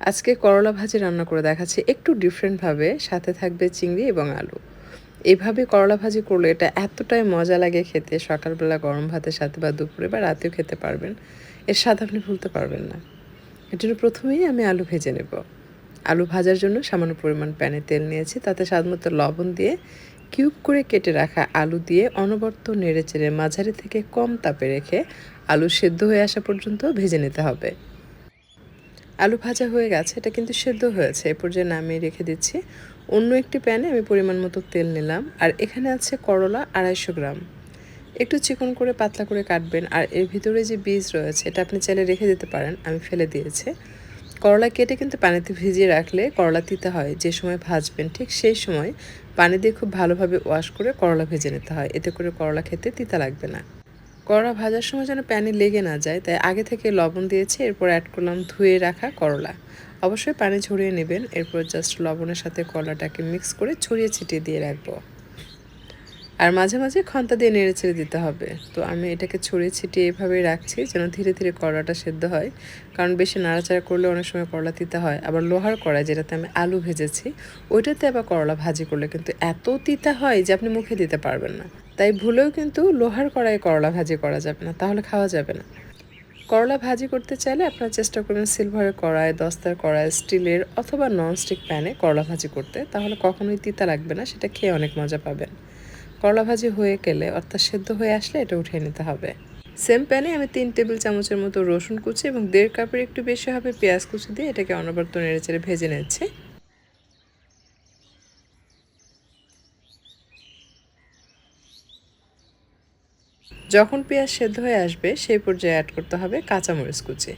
আজকে করলা ভাজি রান্না করে দেখাচ্ছি একটু ডিফারেন্টভাবে সাথে থাকবে চিংড়ি এবং আলু। এভাবে করলা ভাজি করলে এটা এতটাই মজা লাগে খেতে। সকালবেলা গরম ভাতের সাথে বা দুপুরে বা রাতেও খেতে পারবেন। এর স্বাদ আপনি ভুলতে পারবেন না। জন্য প্রথমেই আমি আলু ভেজে নেব। আলু ভাজার জন্য সামান্য পরিমাণ প্যানে তেল নিয়েছি। তাতে স্বাদমতো লবণ দিয়ে কিউব করে কেটে রাখা আলু দিয়ে অনবর্ত নেড়ে চেড়ে মাঝারি থেকে কম তাপে রেখে আলু সেদ্ধ হয়ে আসা পর্যন্ত ভেজে নিতে হবে। আলু ভাজা হয়ে গেছে, এটা কিন্তু সেদ্ধ হয়েছে। এ পর্যায়ে নামিয়ে রেখে দিচ্ছি। অন্য একটি প্যানে আমি পরিমাণ মতো তেল নিলাম। আর এখানে আছে করলা আড়াইশো গ্রাম। একটু চিকন করে পাতলা করে কাটবেন। আর এর ভিতরে যে বীজ রয়েছে, এটা আপনি চাইলে রেখে দিতে পারেন। আমি ফেলে দিয়েছি। করলা কেটে কিন্তু পানিতে ভিজিয়ে রাখলে করলা তিতে হয়। যে সময় ভাজবেন, ঠিক সেই সময় পানি দিয়ে খুব ভালোভাবে ওয়াশ করে করলা ভেজে নিতে হয়। এতে করে করলা খেতে তিতা লাগবে না। করলা ভাজার সময় যেন প্যানে লেগে না যায়, তাই আগে থেকে লবণ দিয়েছি, এরপর অ্যাড করলাম ধুয়ে রাখা করলা। অবশ্যই পানি ছড়িয়ে নেবেন, এরপর জাস্ট লবণের সাথে করলাটাকে মিক্স করে ছড়িয়ে ছিটিয়ে দিয়ে রাখব। আর মাঝে মাঝে খন্তা দিয়ে নেড়ে ছেড়ে দিতে হবে। তো আমি এটাকে ছড়িয়ে ছিটিয়ে এইভাবেই রাখছি যেন ধীরে ধীরে করলাটা সেদ্ধ হয়। কারণ বেশি নাড়াচাড়া করলে অনেক সময় করলা তিতা হয়। আবার লোহার কড়াই যেটাতে আমি আলু ভেজেছি, ওইটাতে আবার করলা ভাজি করলে কিন্তু এত তিতা হয় যে আপনি মুখে দিতে পারবেন না। তাই ভুলেও কিন্তু লোহার কড়াই করলা ভাজি করা যাবে না, তাহলে খাওয়া যাবে না। করলা ভাজি করতে চাইলে আপনারা চেষ্টা করবেন সিলভারের কড়াই, দস্তার কড়াই স্টিলের অথবা ননস্টিক প্যানে করলা ভাজি করতে, তাহলে কখনোই তিতা লাগবে না, সেটা খেয়ে অনেক মজা পাবেন। করলা ভাজি হয়ে গেলে অর্থাৎ সেদ্ধ হয়ে আসলে এটা উঠিয়ে নিতে হবে। সেম প্যানে আমি তিন টেবিল চামচের মতো রসুন কুচি এবং দেড় কাপের একটু বেশি হবে পেঁয়াজ কুচি দিয়ে এটাকে অনবর্ত নেড়ে চেড়ে ভেজে নিচ্ছি। যখন পেঁয়াজ সেদ্ধ হয়ে আসবে, সেই পর্যায়ে অ্যাড করতে হবে কাঁচামরিচ কুচি।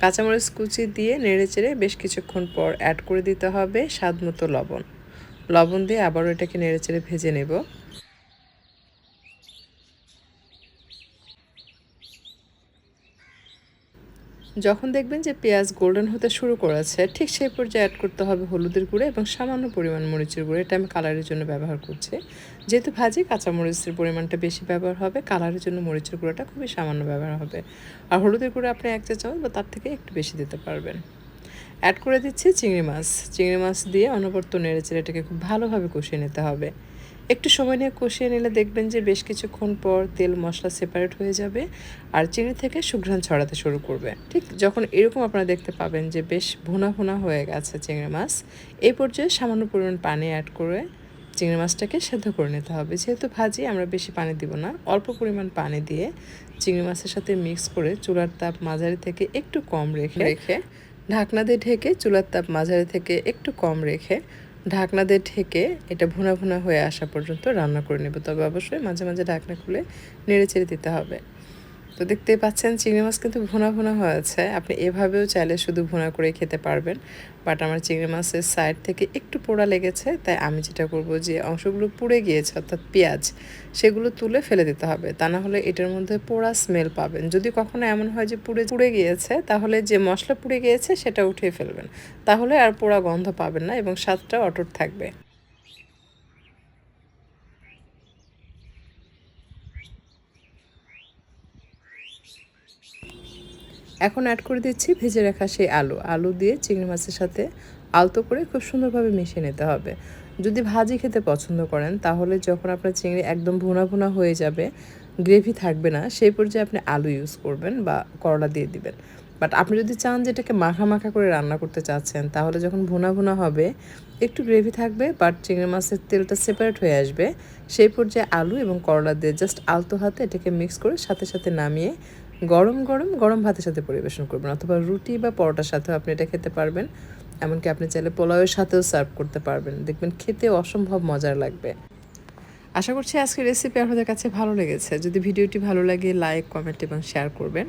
কাঁচামরিচ কুচি দিয়ে নেড়ে চেড়ে বেশ কিছুক্ষণ পর অ্যাড করে দিতে হবে স্বাদ মতো লবণ। লবণ দিয়ে আবারও এটাকে নেড়ে চেড়ে ভেজে নেব। যখন দেখবেন যে পেঁয়াজ গোল্ডেন হতে শুরু করেছে, ঠিক সেই পর্যায়ে অ্যাড করতে হবে হলুদের গুঁড়ো এবং সামান্য পরিমাণ মরিচের গুঁড়ো। এটা আমি কালারের জন্য ব্যবহার করছি। যেহেতু ভাজি কাঁচা মরিচের পরিমাণটা বেশি ব্যবহার হবে কালারের জন্য মরিচের গুঁড়োটা খুবই সামান্য ব্যবহার হবে। আর হলুদের গুঁড়ো আপনি এক চা চামচ বা তার থেকে একটু বেশি দিতে পারবেন। অ্যাড করে দিচ্ছি চিংড়ি মাছ। চিংড়ি মাছ দিয়ে অনবর্ত নেড়ে চেড়ে এটাকে খুব ভালোভাবে কষিয়ে নিতে হবে। একটু সময় নিয়ে কষিয়ে নিলে দেখবেন যে বেশ কিছুক্ষণ পর তেল, মশলা সেপারেট হয়ে যাবে আর চিনি থেকে সুঘ্রাণ ছড়াতে শুরু করবে। ঠিক যখন এরকম আপনারা দেখতে পাবেন যে বেশ ভুনা ভুনা হয়ে গেছে চিংড়ি মাছ, এই পর্যায়ে সামান্য পরিমাণ পানি অ্যাড করে চিংড়ি মাছটাকে সেদ্ধ করে নিতে হবে। যেহেতু ভাজি, আমরা বেশি পানি দিব না। অল্প পরিমাণ পানি দিয়ে চিংড়ি মাছের সাথে মিক্স করে চুলার তাপ মাঝারি থেকে একটু কম রেখে রেখে ঢাকনা দিয়ে ঢেকে চুলার তাপ মাঝারি থেকে একটু কম রেখে ঢাকনা দিয়ে ঢেকে এটা ভুনা ভুনা হয়ে আসা পর্যন্ত রান্না করে নেব। তবে অবশ্যই মাঝে মাঝে ঢাকনা খুলে নেড়ে ছেড়ে দিতে হবে। তো দেখতেই পাচ্ছেন, চিংড়ি মাছ কিন্তু ভুনা ভুনা হয়েছে। আপনি এভাবেও চাইলে শুধু ভুনা করে খেতে পারবেন। বাট আমার চিংড়ি মাছের সাইড থেকে একটু পোড়া লেগেছে, তাই আমি যেটা করব যে অংশগুলো পুড়ে গিয়েছে, অর্থাৎ পেঁয়াজ, সেগুলো তুলে ফেলে দিতে হবে। তা না হলে এটার মধ্যে পোড়া স্মেল পাবেন। যদি কখনো এমন হয় যে পুড়ে পুড়ে গিয়েছে, তাহলে যে মশলা পুড়ে গিয়েছে, সেটা উঠিয়ে ফেলবেন। তাহলে আর পোড়া গন্ধ পাবেন না এবং স্বাদটা অটুট থাকবে। এখন অ্যাড করে দিচ্ছি ভেজে রাখা সেই আলু। আলু দিয়ে চিংড়ি মাছের সাথে আলতো করে খুব সুন্দরভাবে মিশিয়ে নিতে হবে। যদি ভাজি খেতে পছন্দ করেন, তাহলে যখন আপনার চিংড়ি একদম ভুনা ভুনা হয়ে যাবে গ্রেভি থাকবে না, সেই পর্যায়ে আপনি আলু ইউজ করবেন বা করলা দিয়ে দিবেন। বাট আপনি যদি চান যে এটাকে মাখা মাখা করে রান্না করতে চাচ্ছেন, তাহলে যখন ভুনা ভুনা হবে, একটু গ্রেভি থাকবে বাট চিংড়ি মাছের তেলটা সেপারেট হয়ে আসবে, সেই পর্যায়ে আলু এবং করলা দিয়ে জাস্ট আলতো হাতে এটাকে মিক্স করে সাথে সাথে নামিয়ে গরম গরম গরম ভাতের সাথে পরিবেশন করবেন অথবা রুটি বা পরোটার সাথেও আপনি এটা খেতে পারবেন। এমনকি আপনি চাইলে পোলাওয়ের সাথেও সার্ভ করতে পারবেন। দেখবেন খেতে অসম্ভব মজার লাগবে। আশা করছি আজকের রেসিপি আপনাদের কাছে ভালো লেগেছে। যদি ভিডিওটি ভালো লাগে লাইক কমেন্ট এবং শেয়ার করবেন।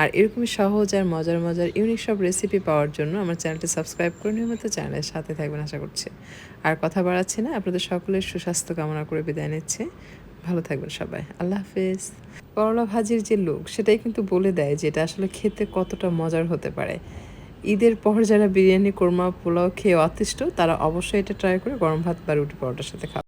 আর এরকমই সহজ আর মজার মজার ইউনিক সব রেসিপি পাওয়ার জন্য আমার চ্যানেলটি সাবস্ক্রাইব করে নিয়মিত চ্যানেলের সাথে থাকবেন আশা করছি। আর কথা বাড়াচ্ছি না, আপনাদের সকলের সুস্বাস্থ্য কামনা করে বিদায় নিচ্ছে। ভালো থাকবেন সবাই। আল্লাহ হাফিজ। করলা ভাজির যে লোক, সেটাই কিন্তু বলে দেয় যে এটা আসলে খেতে কতটা মজার হতে পারে। ঈদের পর যারা বিরিয়ানি, কোরমা, পোলাও খেয়ে অতিষ্ঠ, তারা অবশ্যই এটা ট্রাই করে গরম ভাত বা রুটি পরোটার সাথে খাবে।